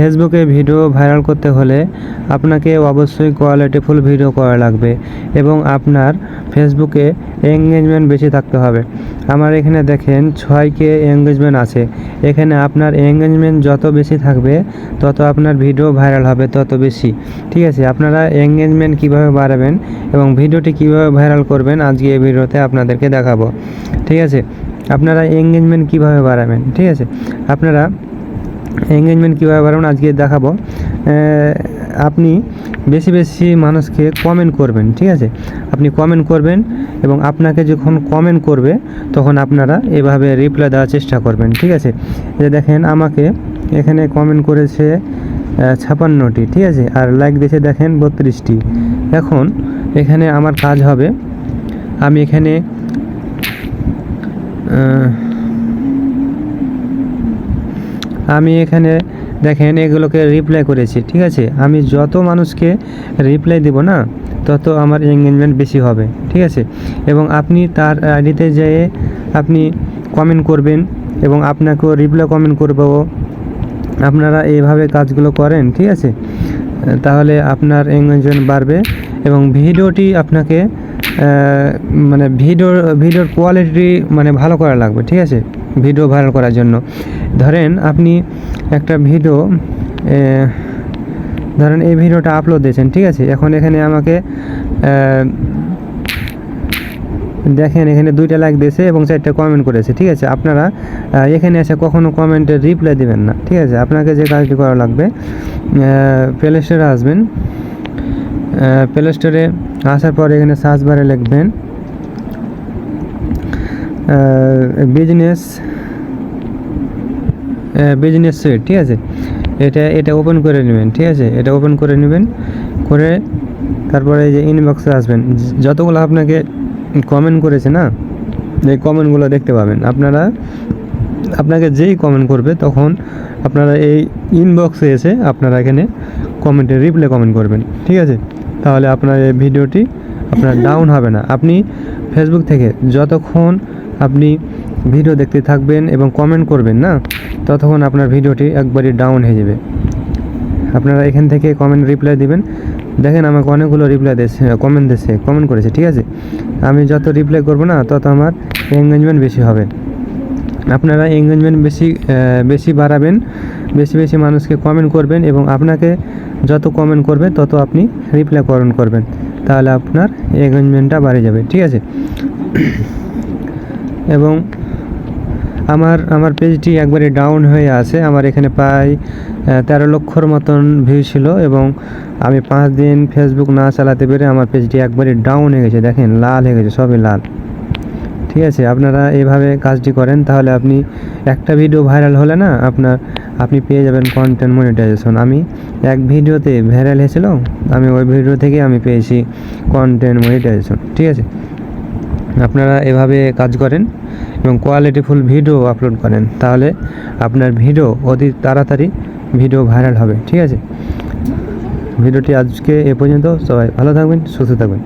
ফেসবুকে video viral করতে হলে আপনাকে অবশ্যই কোয়ালিটিফুল ভিডিও করা লাগবে এবং আপনার ফেসবুকে এঙ্গেজমেন্ট বেশি থাকতে হবে। আমার এখানে দেখেন ছয় কে এঙ্গেজমেন্ট আছে। এখানে আপনার এঙ্গেজমেন্ট যত বেশি থাকবে, তত আপনার ভিডিও ভাইরাল হবে তত বেশি। ঠিক আছে, আপনারা এঙ্গেজমেন্ট কীভাবে বাড়াবেন এবং ভিডিওটি কীভাবে ভাইরাল করবেন আজকে এই ভিডিওতে আপনাদেরকে দেখাবো। ঠিক আছে, আপনারা এঙ্গেজমেন্ট কীভাবে বাড়াবেন? ঠিক আছে, আপনারা এঙ্গেজমেন্ট কীভাবে বাড়াবেন আজকে দেখাবো। আপনি বেশি বেশি মানুষকে কমেন্ট করবেন, ঠিক আছে? আপনি কমেন্ট করবেন এবং আপনাকে যখন কমেন্ট করবে, তখন আপনারা এভাবে রিপ্লাই দেওয়ার চেষ্টা করবেন, ঠিক আছে? যে দেখেন আমাকে এখানে কমেন্ট করেছে ছাপান্নটি, ঠিক আছে? আর লাইক দিয়েছে দেখেন বত্রিশটি। এখন এখানে আমার কাজ হবে। আমি এখানে আমি এখানে দেখেন এগুলোকে রিপ্লাই করেছি, ঠিক আছে? আমি যত মানুষকে রিপ্লাই দেব না, তত আমার এঙ্গেজমেন্ট বেশি হবে, ঠিক আছে? এবং আপনি তার আইডিতে যেয়ে আপনি কমেন্ট করবেন এবং আপনাকেও রিপ্লাই কমেন্ট করব। আপনারা এইভাবে কাজগুলো করেন, ঠিক আছে? তাহলে আপনার এঙ্গেজমেন্ট বাড়বে এবং ভিডিওটি আপনাকে মানে ভিডিওর ভিডিওর কোয়ালিটি মানে ভালো করা লাগবে, ঠিক আছে? ভিডিও ভাইরাল করার জন্য। ধরেন আপনি একটা ভিডিও ধরেন এই ভিডিওটা আপলোড দিয়েছেন, ঠিক আছে? এখন এখানে আমাকে দেখেন এখানে দুইটা লাইক দিয়েছে এবং চারটা কমেন্ট করেছে, ঠিক আছে? আপনারা এখানে এসে কখনো কমেন্টে রিপ্লাই দেবেন না, ঠিক আছে? আপনাকে যে কাজটি করা লাগবে প্লে স্টোরে আসবেন প্লে স্টোরে আসার পর এখানে সার্চ বারে লিখবেন বিজনেস বিজনেস সুইট ঠিক আছে? এটা এটা ওপেন করে নেবেন, ঠিক আছে? এটা ওপেন করে নেবেন, করে তারপরে যে ইনবক্সে আসবেন। যতগুলো আপনাকে কমেন্ট করেছে না, এই কমেন্টগুলো দেখতে পাবেন। আপনারা, আপনাকে যেই কমেন্ট করবে, তখন আপনারা এই ইনবক্সে এসে আপনারা এখানে কমেন্টে রিপ্লে কমেন্ট করবেন, ঠিক আছে? তাহলে আপনার এই ভিডিওটি আপনার ডাউন হবে না। আপনি ফেসবুক থেকে যতক্ষণ আপনি ভিডিও দেখতে থাকবেন এবং কমেন্ট করবেন, না? ততক্ষণ আপনার ভিডিওটি একবারই ডাউন হয়ে যাবে। আপনারা এখান থেকে কমেন্ট রিপ্লাই দিবেন। দেখেন আমাকে অনেকগুলো রিপ্লাই দিয়েছে কমেন্ট দিয়েছে কমেন্ট করেছে, ঠিক আছে? আমি যত রিপ্লাই করব, না, তত আমার এঙ্গেজমেন্ট বেশি হবে। আপনারা এঙ্গেজমেন্ট বেশি বেশি বাড়াবেন, বেশি বেশি মানুষকে কমেন্ট করবেন এবং আপনাকে যত কমেন্ট করবে, তত আপনি রিপ্লাই করণ করবেন। তাহলে আপনার এঙ্গেজমেন্টটা বাড়ে যাবে, ঠিক আছে? এবং আমার আমার পেজটি একবারে ডাউন হয়ে আছে। আমার এখানে প্রায় তেরো লক্ষর মতন ভিউ ছিল এবং আমি পাঁচ দিন ফেসবুক না চালাতে পেরে আমার পেজটি একবারে ডাউন হয়ে গেছে। দেখেন, লাল হয়ে গেছে, সবই লাল। ঠিক আছে, আপনারা এভাবে কাজটি করেন, তাহলে আপনি একটা ভিডিও ভাইরাল হলে না আপনার, আপনি পেয়ে যাবেন কন্টেন্ট মনিটাইজেশন আমি এক ভিডিওতে ভাইরাল হয়েছিল, আমি ওই ভিডিও থেকে আমি পেয়েছি কন্টেন্ট মনিটাইজেশন ঠিক আছে? আপনারা এভাবে কাজ করেন এবং কোয়ালিটিফুল ভিডিও আপলোড করেন, তাহলে আপনার ভিডিও অতি তাড়াতাড়ি ভিডিও ভাইরাল হবে, ঠিক আছে? ভিডিওটি আজকে এ পর্যন্ত, সবাই ভালো থাকবেন, সুস্থ থাকবেন।